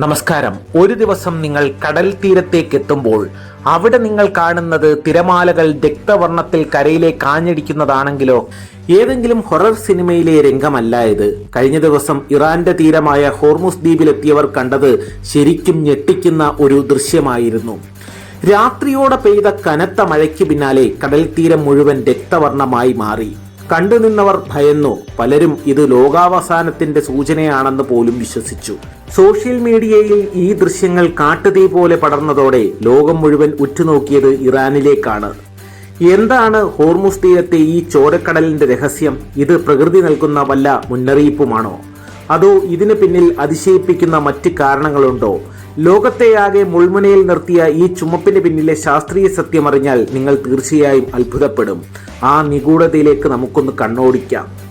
നമസ്കാരം. ഒരു ദിവസം നിങ്ങൾ കടൽ തീരത്തേക്ക് എത്തുമ്പോൾ അവിടെ നിങ്ങൾ കാണുന്നത് തിരമാലകൾ രക്തവർണത്തിൽ കരയിലേക്ക് ആഞ്ഞടിക്കുന്നതാണെങ്കിലോ ഏതെങ്കിലും ഹൊറർ സിനിമയിലെ രംഗമല്ല ഇത്. കഴിഞ്ഞ ദിവസം ഇറാന്റെ തീരമായ ഹോർമുസ് ദ്വീപിലെത്തിയവർ കണ്ടത് ശരിക്കും ഞെട്ടിക്കുന്ന ഒരു ദൃശ്യമായിരുന്നു. രാത്രിയോടെ പെയ്ത കനത്ത മഴയ്ക്ക് പിന്നാലെ കടൽ തീരം മുഴുവൻ രക്തവർണമായി മാറി. കണ്ടുനിന്നവർ ഭയന്നു. പലരും ഇത് ലോകാവസാനത്തിന്റെ സൂചനയാണെന്ന് പോലും വിശ്വസിച്ചു. സോഷ്യൽ മീഡിയയിൽ ഈ ദൃശ്യങ്ങൾ കാട്ടുതീ പോലെ പടർന്നതോടെ ലോകം മുഴുവൻ ഉറ്റുനോക്കിയത് ഇറാനിലേക്കാണ്. എന്താണ് ഹോർമുസ് തീരത്തെ ഈ ചോരക്കടലിന്റെ രഹസ്യം? ഇത് പ്രകൃതി നൽകുന്ന വല്ല മുന്നറിയിപ്പുമാണോ? അതോ ഇതിന് പിന്നിൽ അതിശയിപ്പിക്കുന്ന മറ്റ് കാരണങ്ങളുണ്ടോ? ലോകത്തെയാകെ മുൾമുനയിൽ നിർത്തിയ ഈ ചുമപ്പിന് പിന്നിലെ ശാസ്ത്രീയ സത്യം അറിഞ്ഞാൽ നിങ്ങൾ തീർച്ചയായും അത്ഭുതപ്പെടും. ആ നിഗൂഢതയിലേക്ക് നമുക്കൊന്ന് കണ്ണോടിക്കാം.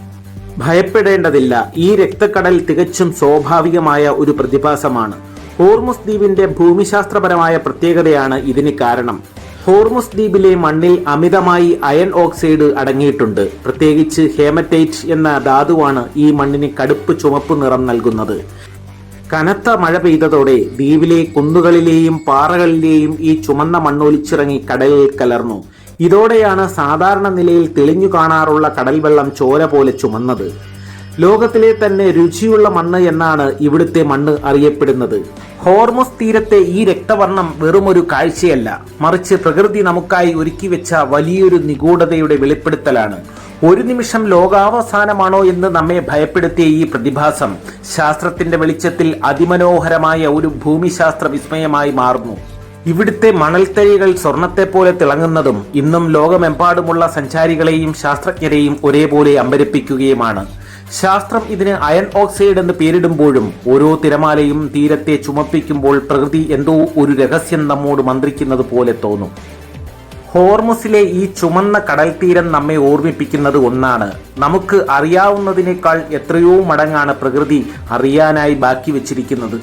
ഭയപ്പെടേണ്ടതില്ല. ഈ രക്തക്കടൽ തികച്ചും സ്വാഭാവികമായ ഒരു പ്രതിഭാസമാണ്. ഹോർമുസ് ദ്വീപിന്റെ ഭൂമിശാസ്ത്രപരമായ പ്രത്യേകതയാണ് ഇതിന് കാരണം. ഹോർമുസ് ദ്വീപിലെ മണ്ണിൽ അമിതമായി അയൺ ഓക്സൈഡ് അടങ്ങിയിട്ടുണ്ട്. പ്രത്യേകിച്ച് ഹേമറ്റൈറ്റ് എന്ന ധാതുവാണ് ഈ മണ്ണിന് കടുപ്പ് ചുമപ്പ് നിറം നൽകുന്നത്. കനത്ത മഴ പെയ്തതോടെ ദ്വീപിലെ കുന്നുകളിലെയും പാറകളിലെയും ഈ ചുമന്ന മണ്ണൊലിച്ചിറങ്ങി കടലിൽ കലർന്നു. ഇതോടെയാണ് സാധാരണ നിലയിൽ തെളിഞ്ഞു കാണാറുള്ള കടൽ വെള്ളം ചോര പോലെ ചുമന്നത്. ലോകത്തിലെ തന്നെ രുചിയുള്ള മണ്ണ് എന്നാണ് ഇവിടുത്തെ മണ്ണ് അറിയപ്പെടുന്നത്. ഹോർമസ് തീരത്തെ ഈ രക്തവർണം വെറുമൊരു കാഴ്ചയല്ല. മറിച്ച് പ്രകൃതി നമുക്കായി ഒരുക്കി വെച്ച വലിയൊരു നിഗൂഢതയുടെ വെളിപ്പെടുത്തലാണ്. ഒരു നിമിഷം ലോകാവസാനമാണോ എന്ന് നമ്മെ ഭയപ്പെടുത്തിയ ഈ പ്രതിഭാസം ശാസ്ത്രത്തിന്റെ വെളിച്ചത്തിൽ അതിമനോഹരമായ ഒരു ഭൂമിശാസ്ത്ര വിസ്മയമായി മാറുന്നു. ഇവിടുത്തെ മണൽത്തരികൾ സ്വർണത്തെ പോലെ തിളങ്ങുന്നതും ഇന്നും ലോകമെമ്പാടുമുള്ള സഞ്ചാരികളെയും ശാസ്ത്രജ്ഞരെയും ഒരേപോലെ അമ്പരപ്പിക്കുകയുമാണ്. ശാസ്ത്രം ഇതിന് അയൺ ഓക്സൈഡ് എന്ന് പേരിടുമ്പോഴും ഓരോ തിരമാലയും തീരത്തെ ചുമപ്പിക്കുമ്പോൾ പ്രകൃതി എന്തോ ഒരു രഹസ്യം നമ്മോട് മന്ത്രിക്കുന്നത് പോലെ തോന്നും. ഹോർമുസിലെ ഈ ചുമന്ന കടൽത്തീരം നമ്മെ ഓർമ്മിപ്പിക്കുന്നത് ഒന്നാണ്. നമുക്ക് അറിയാവുന്നതിനേക്കാൾ എത്രയോ മടങ്ങാണ് പ്രകൃതി അറിയാനായി ബാക്കി വച്ചിരിക്കുന്നത്.